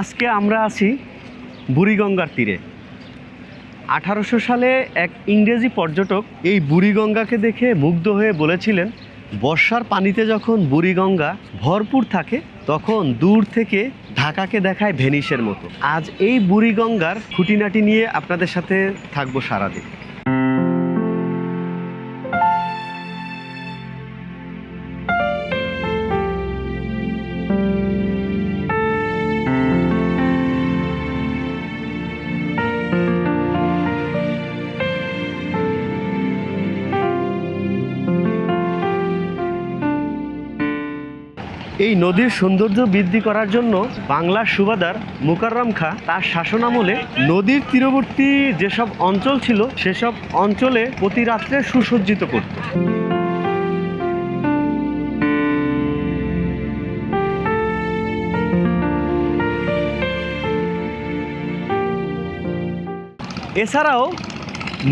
আজকে আমরা আছি বুড়িগঙ্গার তীরে। আঠারোশো সালে এক ইংরেজি পর্যটক এই বুড়িগঙ্গাকে দেখে মুগ্ধ হয়ে বলেছিলেন, বর্ষার পানিতে যখন বুড়িগঙ্গা ভরপুর থাকে, তখন দূর থেকে ঢাকাকে দেখায় ভেনিসের মতো। আজ এই বুড়িগঙ্গার খুঁটিনাটি নিয়ে আপনাদের সাথে থাকব সারাদিন। এই নদীর সৌন্দর্য বৃদ্ধি করার জন্য বাংলার সুবাদার মুকাররম খা তার শাসনামলে নদীর তীরবর্তী যেসব অঞ্চল ছিল, সেসব অঞ্চলে প্রতি রাত্রে সুসজ্জিত করত। এছাড়াও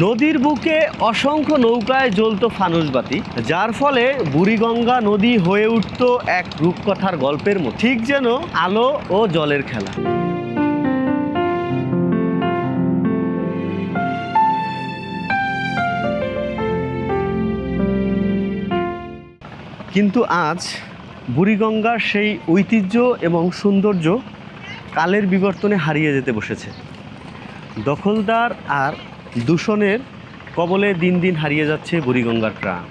নদীর বুকে অসংখ্য নৌকায় জ্বলতো ফানুসবাতি যার ফলে বুড়িগঙ্গা নদী হয়ে উঠত এক রূপকথার গল্পের মতো। ঠিক যেন আলো ও জলের খেলা। কিন্তু আজ বুড়িগঙ্গার সেই ঐতিহ্য এবং সৌন্দর্য কালের বিবর্তনে হারিয়ে যেতে বসেছে। দখলদার আর দূষণের কবলে দিন দিন হারিয়ে যাচ্ছে বুড়িগঙ্গার প্রাণ।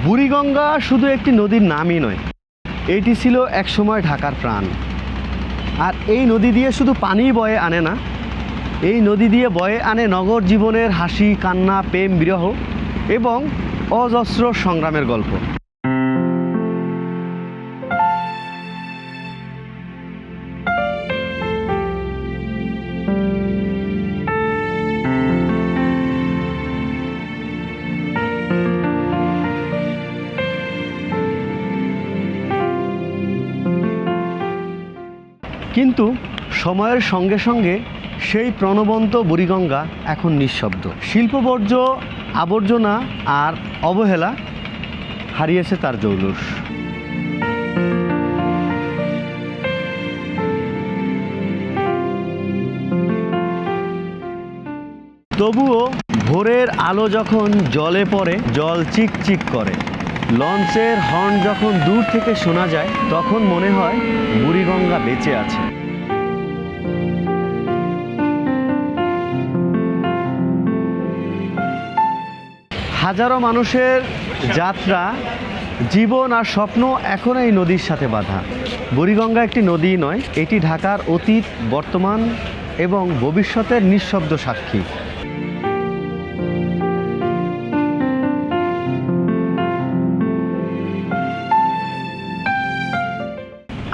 বুড়িগঙ্গা শুধু একটি নদীর নামই নয়, এটি ছিল একসময় ঢাকার প্রাণ। আর এই নদী দিয়ে শুধু পানি বয়ে আনে না, এই নদী দিয়ে বয়ে আনে নগর জীবনের হাসি, কান্না, প্রেম, বিরহ এবং অজস্র সংগ্রামের গল্প। কিন্তু সময়ের সঙ্গে সঙ্গে সেই প্রাণবন্ত বুড়িগঙ্গা এখন নিঃশব্দ। শিল্পবর্জ্য, আবর্জনা আর অবহেলা হারিয়েছে তার জৌলুস। তবুও ভোরের আলো যখন জলে পড়ে, জল চিকচিক করে। লঞ্চের হর্ন যখন দূর থেকে শোনা যায়, তখন মনে হয় বুড়িগঙ্গা বেঁচে আছে। হাজারো মানুষের যাত্রা, জীবন আর স্বপ্ন এখন এই নদীর সাথে বাঁধা। বুড়িগঙ্গা একটি নদী নয়, এটি ঢাকার অতীত, বর্তমান এবং ভবিষ্যতের নিঃশব্দ সাক্ষী।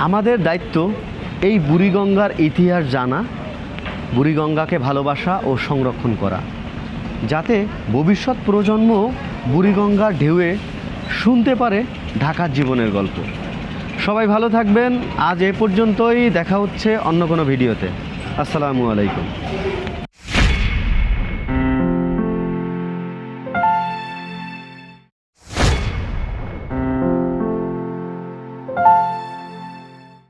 আমাদের দায়িত্ব এই বুড়িগঙ্গার ইতিহাস জানা, বুড়িগঙ্গাকে ভালোবাসা ও সংরক্ষণ করা, যাতে ভবিষ্যৎ প্রজন্ম বুড়িগঙ্গার ঢেউয়ে শুনতে পারে ঢাকার জীবনের গল্প। সবাই ভালো থাকবেন, আজ এ পর্যন্তই, দেখা হচ্ছে অন্য কোনো ভিডিওতে। আসসালামু আলাইকুম।